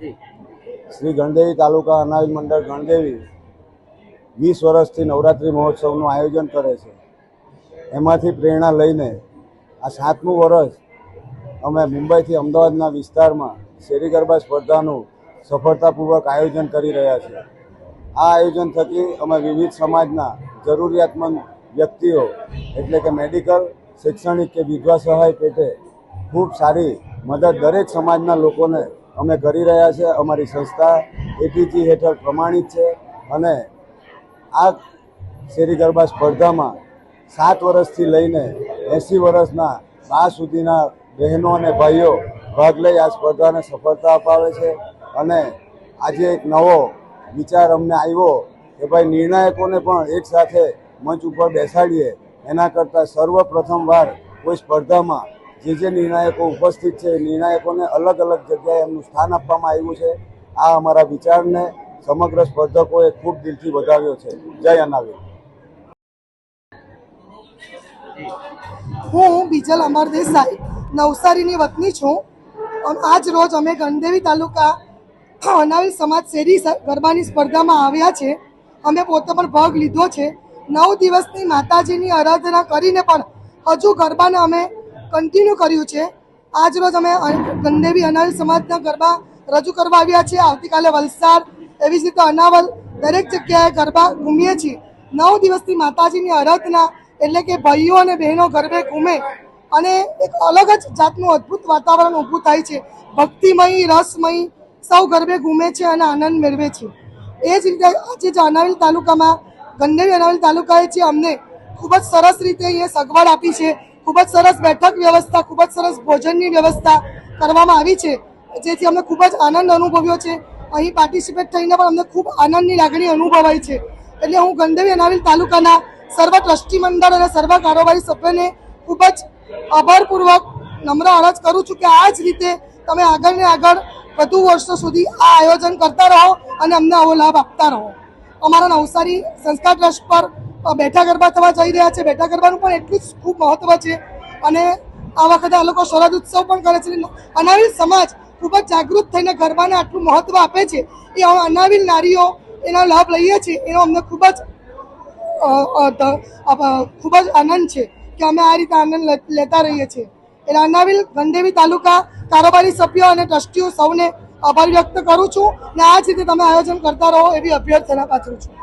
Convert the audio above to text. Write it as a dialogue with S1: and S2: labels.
S1: શ્રી ગણદેવી તાલુકા અનાજ મંડળ ગણદેવી વીસ વર્ષથી નવરાત્રિ મહોત્સવનું આયોજન કરે છે. એમાંથી પ્રેરણા લઈને આ સાતમું વર્ષ અમે મુંબઈથી અમદાવાદના વિસ્તારમાં શેરી ગરબા સ્પર્ધાનું સફળતાપૂર્વક આયોજન કરી રહ્યા છીએ. આ આયોજન થકી અમે વિવિધ સમાજના જરૂરિયાતમંદ વ્યક્તિઓ એટલે કે મેડિકલ, શૈક્ષણિક કે વિધવા સહાય પેટે ખૂબ સારી મદદ દરેક સમાજના લોકોને અમે કરી રહ્યા છે, અમારી સંસ્થા એટીજી હેઠળ પ્રમાણિત છે અને આ શેરી ગરબા સ્પર્ધામાં સાત વર્ષથી લઈને એંસી વર્ષના બા સુધીના બહેનો અને ભાઈઓ ભાગ લઈ આ સ્પર્ધાને સફળતા અપાવે છે અને આજે એક નવો વિચાર અમને આવ્યો કે ભાઈ નિર્ણાયકોને પણ એક સાથે મંચ ઉપર બેસાડીએ. એના કરતાં સર્વપ્રથમવાર કોઈ સ્પર્ધામાં જે જે નિર્ણાયકો ઉપસ્થિત છે નિર્ણાયકોને અલગ અલગ જગ્યાએ એમનું સ્થાન આપવામાં આવ્યું છે. આ અમારા વિચારને સમગ્ર સ્પર્ધકોએ ખૂબ દિલથી વધાવ્યો છે. જય અનાવી
S2: હું બીજલ અમર દેસાઈ, નવસારીની વતની છું. આજ રોજ અમે ગણદેવી તાલુકા અનાવી સમાજ શેરી ગરબાની સ્પર્ધામાં આવ્યા છે. અમે પોતે પણ ભાગ લીધો છે. નવ દિવસની માતાજીની આરાધના કરીને પણ હજુ ગરબાને અમે કન્ટિન્યુ કર્યું છે. આજ રોજ અમે ગંદેવી અનાવી સમાજના ગરબા રજૂ કરવા આવ્યા છીએ. આવતીકાલે વલસાડ, એવી જ રીતે અનાવલ, દરેક જગ્યાએ ગરબા ઘૂમીએ છીએ. નવ દિવસથી માતાજીની આરાધના એટલે કે ભાઈઓ અને બહેનો ગરબે ઘૂમે અને એક અલગ જ જાતનું અદ્ભુત વાતાવરણ ઊભું થાય છે. ભક્તિમય, રસમય સૌ ગરબે ઘૂમે છે અને આનંદ મેળવે છે. એ જ રીતે આજે જે અનાવિલ તાલુકામાં ગંદેવી અનાવિલ તાલુકાએ છે, અમને ખૂબ જ સરસ રીતે અહીંયા સગવડ આપી છે. ખૂબ જ સરસ બેઠક વ્યવસ્થા, ખૂબ જ સરસ ભોજનની વ્યવસ્થા કરવામાં આવી છે, જેથી અમને ખૂબ જ આનંદ અનુભવ્યો છે. અહીં પાર્ટિસિપેટ થઈને પણ અમને ખૂબ આનંદની લાગણી અનુભવાય છે. એટલે હું ગંડેવી અનાવિલ તાલુકાના સર્વ ટ્રસ્ટી મંડળ અને સર્વ કારોબારી સભ્યને ખૂબ જ આભારપૂર્વક નમ્ર અરજ કરું છું કે આ જ રીતે તમે આગળ ને આગળ વધુ વર્ષો સુધી આ આયોજન કરતા રહો અને અમને આવો લાભ આપતા રહો. અમારા નવસારી સંસ્કાર ટ્રસ્ટ પર બેઠા ગરબા થવા જઈ રહ્યા છે. બેઠા ગરબાનું પણ એટલું જ ખૂબ મહત્વ છે. અને આ વખતે આ લોકો શરદ ઉત્સવ પણ કરે છે. અનાવિલ સમાજ ખૂબ જ જાગૃત થઈને ગરબાને આટલું મહત્વ આપે છે. એ અનાવિલ નારીઓ એનો લાભ લઈએ છીએ. એનો અમને ખૂબ જ ખૂબ જ આનંદ છે કે અમે આ રીતે આનંદ લેતા રહીએ છીએ. એટલે અનાવિલ ગંદેવી તાલુકા કારોબારી સભ્યો અને ટ્રસ્ટીઓ સૌને આભાર વ્યક્ત કરું છું. અને આ જ રીતે તમે આયોજન કરતા રહો એવી અભ્યર્થના પાછળ છું.